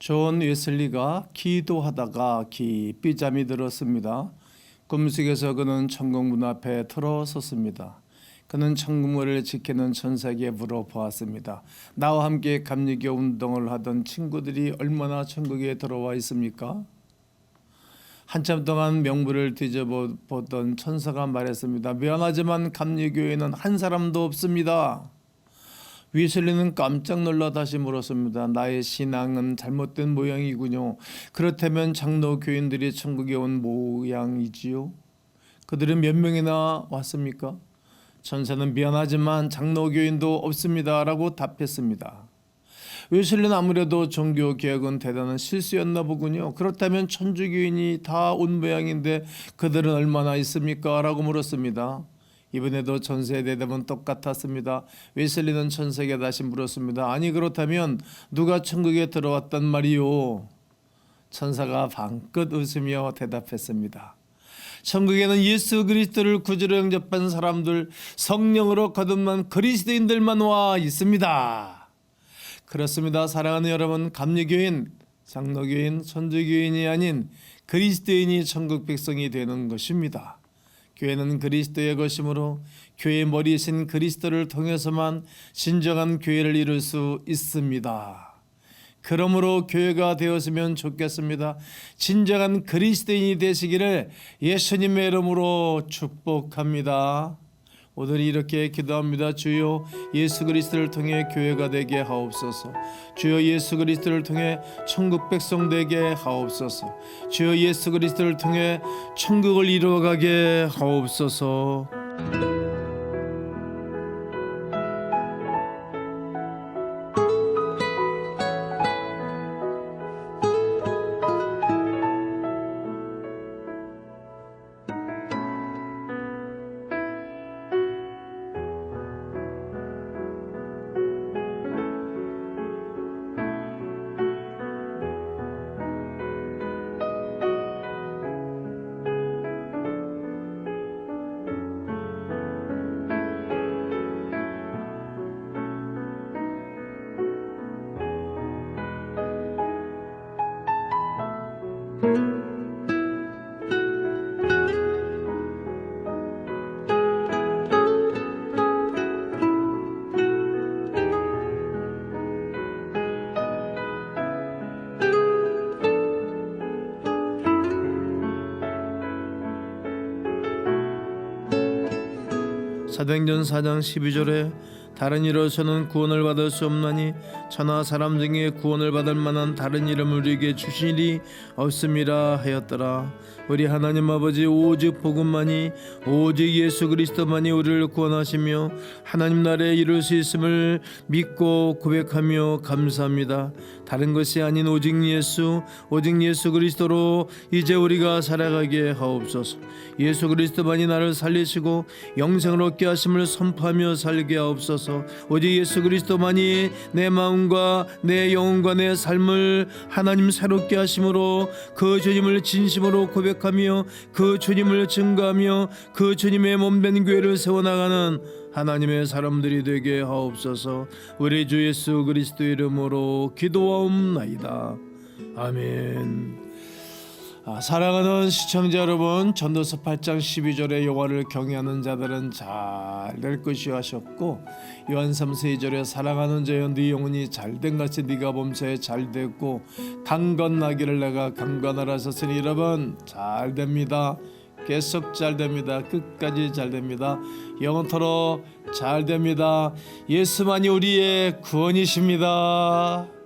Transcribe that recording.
존 웨슬리가 기도하다가 깊이 잠이 들었습니다. 꿈속에서 그는 천국 문 앞에 들어섰습니다. 그는 천국문을 지키는 천사에게 물어보았습니다. 나와 함께 감리교 운동을 하던 친구들이 얼마나 천국에 들어와 있습니까? 한참 동안 명부를 뒤져보던 천사가 말했습니다. 미안하지만 감리교에는 한 사람도 없습니다. 위슬리는 깜짝 놀라 다시 물었습니다. 나의 신앙은 잘못된 모양이군요. 그렇다면 장로 교인들이 천국에 온 모양이지요? 그들은 몇 명이나 왔습니까? 천사는 미안하지만 장로 교인도 없습니다라고 답했습니다. 위슬리는 아무래도 종교 개혁은 대단한 실수였나 보군요. 그렇다면 천주 교인이 다 온 모양인데 그들은 얼마나 있습니까?라고 물었습니다. 이번에도 천사의 대답은 똑같았습니다. 웨슬리는 천사에게 다시 물었습니다. 아니 그렇다면 누가 천국에 들어왔단 말이요? 천사가 방긋 웃으며 대답했습니다. 천국에는 예수 그리스도를 구주로 영접한 사람들, 성령으로 거듭난 그리스도인들만 와 있습니다. 그렇습니다. 사랑하는 여러분, 감리교인, 장로교인, 천주교인이 아닌 그리스도인이 천국 백성이 되는 것입니다. 교회는 그리스도의 것이므로 교회의 머리이신 그리스도를 통해서만 진정한 교회를 이룰 수 있습니다. 그러므로 교회가 되었으면 좋겠습니다. 진정한 그리스도인이 되시기를 예수님의 이름으로 축복합니다. 오늘 이렇게 기도합니다. 주여 예수 그리스도를 통해 교회가 되게 하옵소서. 주여 예수 그리스도를 통해 천국 백성 되게 하옵소서. 주여 예수 그리스도를 통해 천국을 이루어가게 하옵소서. 사도행전 4장 12절에 다른 이로서는 구원을 받을 수 없나니 천하 사람 중에 구원을 받을 만한 다른 이름을 우리에게 주시니 없음이라 하였더라. 우리 하나님 아버지 오직 복음만이 오직 예수 그리스도만이 우리를 구원하시며 하나님 나라에 이룰 수 있음을 믿고 고백하며 감사합니다. 다른 것이 아닌 오직 예수 오직 예수 그리스도로 이제 우리가 살아가게 하옵소서. 예수 그리스도만이 나를 살리시고 영생을 얻게 하심을 선포하며 살게 하옵소서 오직 예수 그리스도만이 내 마음과 내 영혼과 내 삶을 하나님 새롭게 하심으로 그 주님을 진심으로 고백하며 그 주님을 증거하며 그 주님의 몸된 교회를 세워 나가는 하나님의 사람들이 되게 하옵소서. 우리 주 예수 그리스도 이름으로 기도하옵나이다. 아멘 아, 사랑하는 시청자 여러분 전도서 8장 12절의 여호와를 경외하는 자들은 잘 될 것이요 하셨고 요한 3, 2절에 사랑하는 자여 네 영혼이 잘된 같이 네가 범사에 잘 됐고 강건나기를 내가 강건하라 하셨으니 여러분 잘 됩니다. 계속 잘 됩니다. 끝까지 잘 됩니다. 영원토록 잘 됩니다. 예수만이 우리의 구원이십니다